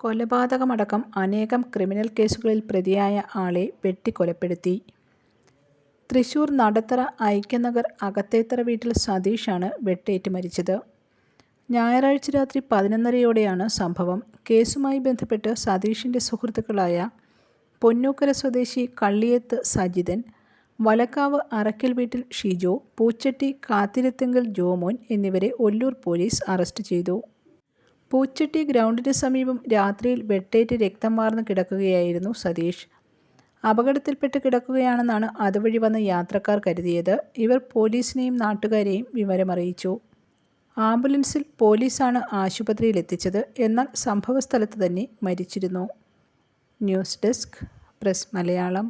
കൊലപാതകമടക്കം അനേകം ക്രിമിനൽ കേസുകളിൽ പ്രതിയായ ആളെ വെട്ടിക്കൊലപ്പെടുത്തി. തൃശൂർ നടത്തറ ഐക്യനഗർ അകത്തേത്തറ വീട്ടിൽ സതീഷാണ് വെട്ടേറ്റ് മരിച്ചത്. ഞായറാഴ്ച രാത്രി പതിനൊന്നരയോടെയാണ് സംഭവം. കേസുമായി ബന്ധപ്പെട്ട് സതീഷിന്റെ സുഹൃത്തുക്കളായ പൊന്നൂക്കര സ്വദേശി കള്ളിയത്ത് സജിതൻ, വലക്കാവ് അറക്കൽ വീട്ടിൽ ഷിജോ, പൂച്ചട്ടി കാത്തിരത്തെങ്കിൽ ജോമോൻ എന്നിവരെ ഒല്ലൂർ പോലീസ് അറസ്റ്റ് ചെയ്തു. പൂച്ചട്ടി ഗ്രൗണ്ടിന് സമീപം രാത്രിയിൽ വെട്ടേറ്റ് രക്തം മാർന്ന് കിടക്കുകയായിരുന്നു സതീഷ്. അപകടത്തിൽപ്പെട്ട് കിടക്കുകയാണെന്നാണ് അതുവഴി വന്ന യാത്രക്കാർ കരുതിയത്. ഇവർ പോലീസിനെയും നാട്ടുകാരെയും വിവരമറിയിച്ചു. ആംബുലൻസിൽ പോലീസാണ് ആശുപത്രിയിൽ എത്തിച്ചത് എന്നാൽ സംഭവസ്ഥലത്ത് തന്നെ മരിച്ചിരുന്നു. News desk press Malayalam